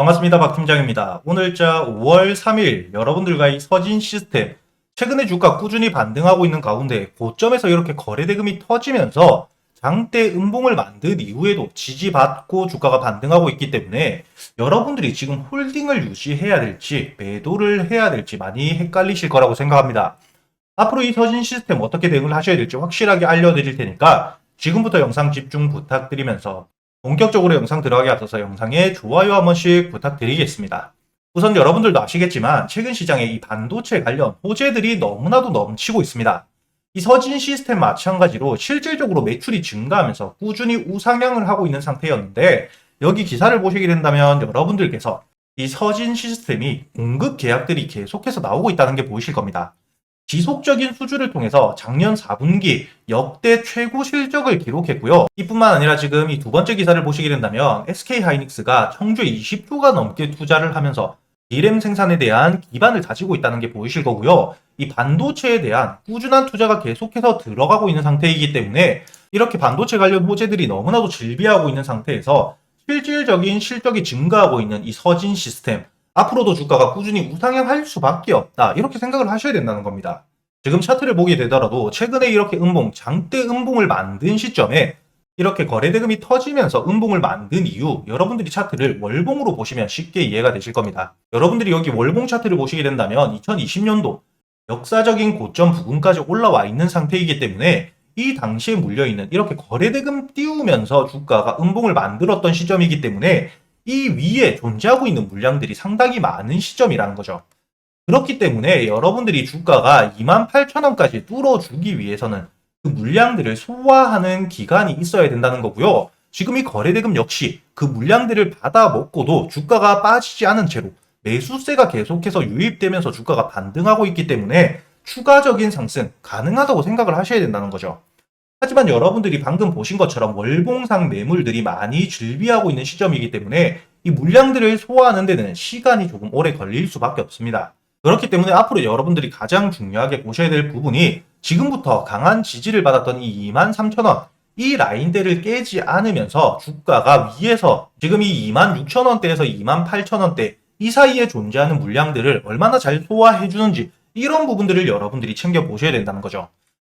반갑습니다. 박 팀장입니다. 오늘자 5월 3일 여러분들과 이 서진 시스템 최근에 주가 꾸준히 반등하고 있는 가운데 고점에서 이렇게 거래대금이 터지면서 장대 음봉을 만든 이후에도 지지받고 주가가 반등하고 있기 때문에 여러분들이 지금 홀딩을 유지해야 될지 매도를 해야 될지 많이 헷갈리실 거라고 생각합니다. 앞으로 이 서진 시스템 어떻게 대응을 하셔야 될지 확실하게 알려드릴 테니까 지금부터 영상 집중 부탁드리면서 본격적으로 영상 들어가기 앞서서 영상에 좋아요 한 번씩 부탁드리겠습니다. 우선 여러분들도 아시겠지만 최근 시장에 이 반도체 관련 호재들이 너무나도 넘치고 있습니다. 이 서진 시스템 마찬가지로 실질적으로 매출이 증가하면서 꾸준히 우상향을 하고 있는 상태였는데 여기 기사를 보시게 된다면 여러분들께서 이 서진 시스템이 공급 계약들이 계속해서 나오고 있다는 게 보이실 겁니다. 지속적인 수주를 통해서 작년 4분기 역대 최고 실적을 기록했고요. 이뿐만 아니라 지금 이 두 번째 기사를 보시게 된다면 SK 하이닉스가 청주에 20조가 넘게 투자를 하면서 D램 생산에 대한 기반을 다지고 있다는 게 보이실 거고요. 이 반도체에 대한 꾸준한 투자가 계속해서 들어가고 있는 상태이기 때문에 이렇게 반도체 관련 호재들이 너무나도 질비하고 있는 상태에서 실질적인 실적이 증가하고 있는 이 서진 시스템 앞으로도 주가가 꾸준히 우상향할 수밖에 없다. 이렇게 생각을 하셔야 된다는 겁니다. 지금 차트를 보게 되더라도 최근에 이렇게 음봉, 장대 음봉을 만든 시점에 이렇게 거래대금이 터지면서 음봉을 만든 이유 여러분들이 차트를 월봉으로 보시면 쉽게 이해가 되실 겁니다. 여러분들이 여기 월봉 차트를 보시게 된다면 2020년도 역사적인 고점 부근까지 올라와 있는 상태이기 때문에 이 당시에 물려있는 이렇게 거래대금 띄우면서 주가가 음봉을 만들었던 시점이기 때문에 이 위에 존재하고 있는 물량들이 상당히 많은 시점이라는 거죠. 그렇기 때문에 여러분들이 주가가 28,000원까지 뚫어주기 위해서는 그 물량들을 소화하는 기간이 있어야 된다는 거고요. 지금 이 거래대금 역시 그 물량들을 받아 먹고도 주가가 빠지지 않은 채로 매수세가 계속해서 유입되면서 주가가 반등하고 있기 때문에 추가적인 상승 가능하다고 생각을 하셔야 된다는 거죠. 하지만 여러분들이 방금 보신 것처럼 월봉상 매물들이 많이 즐비하고 있는 시점이기 때문에 이 물량들을 소화하는 데는 시간이 조금 오래 걸릴 수밖에 없습니다. 그렇기 때문에 앞으로 여러분들이 가장 중요하게 보셔야 될 부분이 지금부터 강한 지지를 받았던 이 23,000원 이 라인대를 깨지 않으면서 주가가 위에서 지금 이 26,000원대에서 28,000원대 이 사이에 존재하는 물량들을 얼마나 잘 소화해 주는지 이런 부분들을 여러분들이 챙겨 보셔야 된다는 거죠.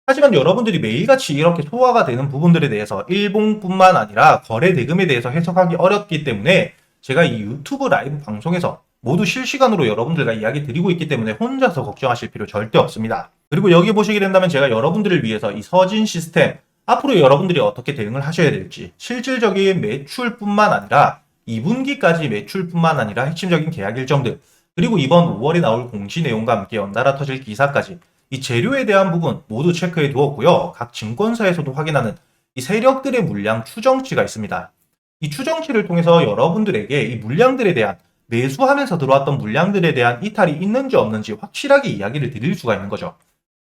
하지만 여러분들이 매일같이 이렇게 소화가 되는 부분들에 대해서 일봉뿐만 아니라 거래 대금에 대해서 해석하기 어렵기 때문에 제가 이 유튜브 라이브 방송에서 모두 실시간으로 여러분들과 이야기 드리고 있기 때문에 혼자서 걱정하실 필요 절대 없습니다. 그리고 여기 보시게 된다면 제가 여러분들을 위해서 이 서진 시스템 앞으로 여러분들이 어떻게 대응을 하셔야 될지 실질적인 매출뿐만 아니라 2분기까지 매출뿐만 아니라 핵심적인 계약 일정들 그리고 이번 5월에 나올 공시 내용과 함께 연달아 터질 기사까지 이 재료에 대한 부분 모두 체크해 두었고요. 각 증권사에서도 확인하는 이 세력들의 물량 추정치가 있습니다. 이 추정치를 통해서 여러분들에게 이 물량들에 대한 매수하면서 들어왔던 물량들에 대한 이탈이 있는지 없는지 확실하게 이야기를 드릴 수가 있는 거죠.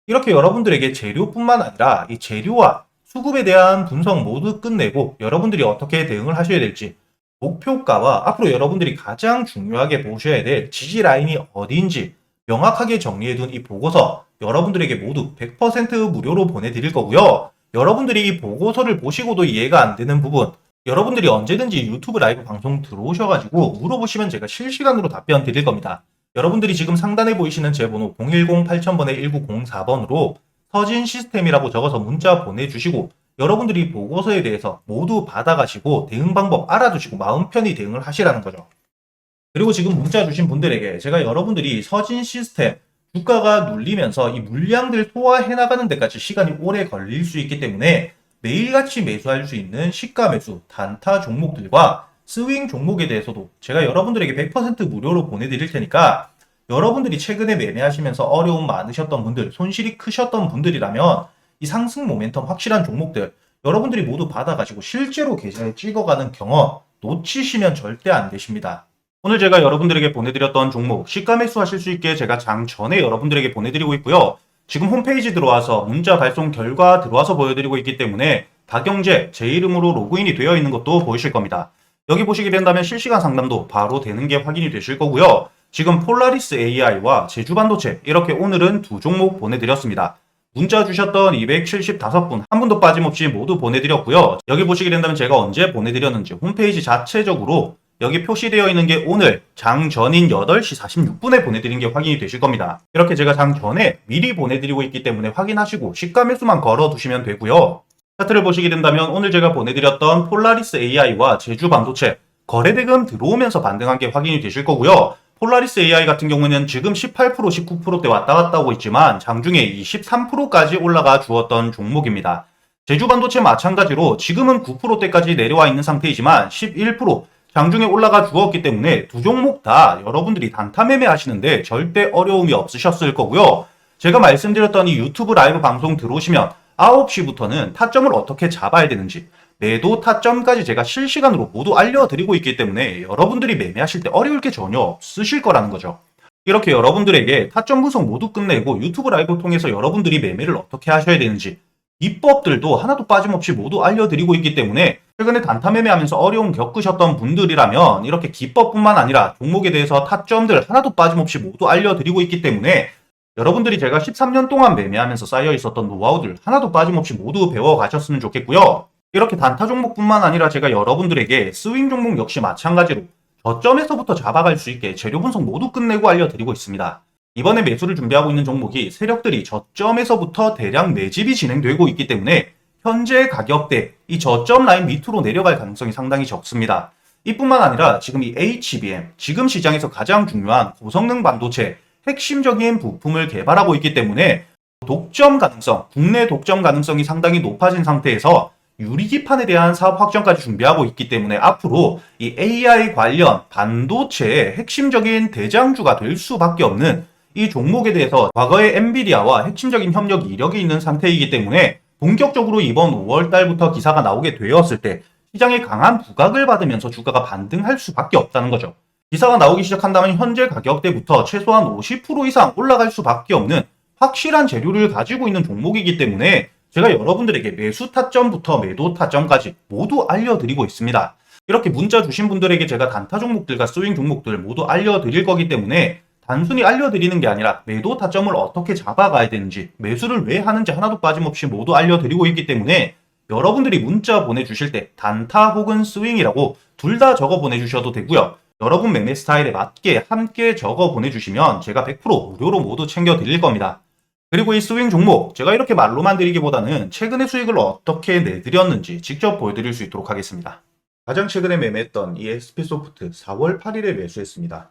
이렇게 여러분들에게 재료뿐만 아니라 이 재료와 수급에 대한 분석 모두 끝내고 여러분들이 어떻게 대응을 하셔야 될지 목표가와 앞으로 여러분들이 가장 중요하게 보셔야 될 지지 라인이 어디인지 명확하게 정리해둔 이 보고서 여러분들에게 모두 100% 무료로 보내드릴 거고요. 여러분들이 이 보고서를 보시고도 이해가 안 되는 부분, 여러분들이 언제든지 유튜브 라이브 방송 들어오셔가지고 물어보시면 제가 실시간으로 답변 드릴 겁니다. 여러분들이 지금 상단에 보이시는 제 번호 010-8000번에 1904번으로 서진 시스템이라고 적어서 문자 보내주시고 여러분들이 보고서에 대해서 모두 받아가시고 대응 방법 알아두시고 마음 편히 대응을 하시라는 거죠. 그리고 지금 문자 주신 분들에게 제가 여러분들이 서진 시스템 주가가 눌리면서 이 물량들 소화해 나가는 데까지 시간이 오래 걸릴 수 있기 때문에 매일같이 매수할 수 있는 시가 매수 단타 종목들과 스윙 종목에 대해서도 제가 여러분들에게 100% 무료로 보내드릴 테니까 여러분들이 최근에 매매하시면서 어려움 많으셨던 분들, 손실이 크셨던 분들이라면 이 상승 모멘텀 확실한 종목들 여러분들이 모두 받아가지고 실제로 계좌에 찍어가는 경험 놓치시면 절대 안 되십니다. 오늘 제가 여러분들에게 보내드렸던 종목 시가 매수하실 수 있게 제가 장 전에 여러분들에게 보내드리고 있고요. 지금 홈페이지 들어와서 문자 발송 결과 들어와서 보여드리고 있기 때문에 박영재 제 이름으로 로그인이 되어 있는 것도 보이실 겁니다. 여기 보시게 된다면 실시간 상담도 바로 되는 게 확인이 되실 거고요. 지금 폴라리스 AI와 제주 반도체 이렇게 오늘은 두 종목 보내드렸습니다. 문자 주셨던 275분 한 분도 빠짐없이 모두 보내드렸고요. 여기 보시게 된다면 제가 언제 보내드렸는지 홈페이지 자체적으로 여기 표시되어 있는 게 오늘 장 전인 8시 46분에 보내드린 게 확인이 되실 겁니다. 이렇게 제가 장 전에 미리 보내드리고 있기 때문에 확인하시고 시가 매수만 걸어두시면 되고요. 차트를 보시게 된다면 오늘 제가 보내드렸던 폴라리스 AI와 제주 반도체 거래대금 들어오면서 반등한 게 확인이 되실 거고요. 폴라리스 AI 같은 경우는 지금 18% 19%대 왔다 갔다 하고 있지만 장중에 23%까지 올라가 주었던 종목입니다. 제주 반도체 마찬가지로 지금은 9%대까지 내려와 있는 상태이지만 11% 장중에 올라가 주었기 때문에 두 종목 다 여러분들이 단타 매매 하시는데 절대 어려움이 없으셨을 거고요. 제가 말씀드렸던 이 유튜브 라이브 방송 들어오시면 9시부터는 타점을 어떻게 잡아야 되는지 매도 타점까지 제가 실시간으로 모두 알려드리고 있기 때문에 여러분들이 매매하실 때 어려울 게 전혀 없으실 거라는 거죠. 이렇게 여러분들에게 타점 분석 모두 끝내고 유튜브 라이브 통해서 여러분들이 매매를 어떻게 하셔야 되는지 비법들도 하나도 빠짐없이 모두 알려드리고 있기 때문에 최근에 단타 매매하면서 어려움 겪으셨던 분들이라면 이렇게 기법뿐만 아니라 종목에 대해서 타점들 하나도 빠짐없이 모두 알려드리고 있기 때문에 여러분들이 제가 13년 동안 매매하면서 쌓여 있었던 노하우들 하나도 빠짐없이 모두 배워 가셨으면 좋겠고요. 이렇게 단타 종목뿐만 아니라 제가 여러분들에게 스윙 종목 역시 마찬가지로 저점에서부터 잡아갈 수 있게 재료 분석 모두 끝내고 알려드리고 있습니다. 이번에 매수를 준비하고 있는 종목이 세력들이 저점에서부터 대량 매집이 진행되고 있기 때문에 현재 가격대 이 저점 라인 밑으로 내려갈 가능성이 상당히 적습니다. 이뿐만 아니라 지금 이 HBM, 지금 시장에서 가장 중요한 고성능 반도체 핵심적인 부품을 개발하고 있기 때문에 독점 가능성, 국내 독점 가능성이 상당히 높아진 상태에서 유리기판에 대한 사업 확정까지 준비하고 있기 때문에 앞으로 이 AI 관련 반도체의 핵심적인 대장주가 될 수밖에 없는 이 종목에 대해서 과거의 엔비디아와 핵심적인 협력 이력이 있는 상태이기 때문에 본격적으로 이번 5월 달부터 기사가 나오게 되었을 때 시장에 강한 부각을 받으면서 주가가 반등할 수밖에 없다는 거죠. 기사가 나오기 시작한다면 현재 가격대부터 최소한 50% 이상 올라갈 수밖에 없는 확실한 재료를 가지고 있는 종목이기 때문에 제가 여러분들에게 매수 타점부터 매도 타점까지 모두 알려드리고 있습니다. 이렇게 문자 주신 분들에게 제가 단타 종목들과 스윙 종목들 모두 알려드릴 거기 때문에 단순히 알려드리는 게 아니라 매도 타점을 어떻게 잡아가야 되는지 매수를 왜 하는지 하나도 빠짐없이 모두 알려드리고 있기 때문에 여러분들이 문자 보내주실 때 단타 혹은 스윙이라고 둘 다 적어 보내주셔도 되고요. 여러분 매매 스타일에 맞게 함께 적어 보내주시면 제가 100% 무료로 모두 챙겨 드릴 겁니다. 그리고 이 스윙 종목 제가 이렇게 말로만 드리기보다는 최근의 수익을 어떻게 내드렸는지 직접 보여드릴 수 있도록 하겠습니다. 가장 최근에 매매했던 이 SP소프트 4월 8일에 매수했습니다.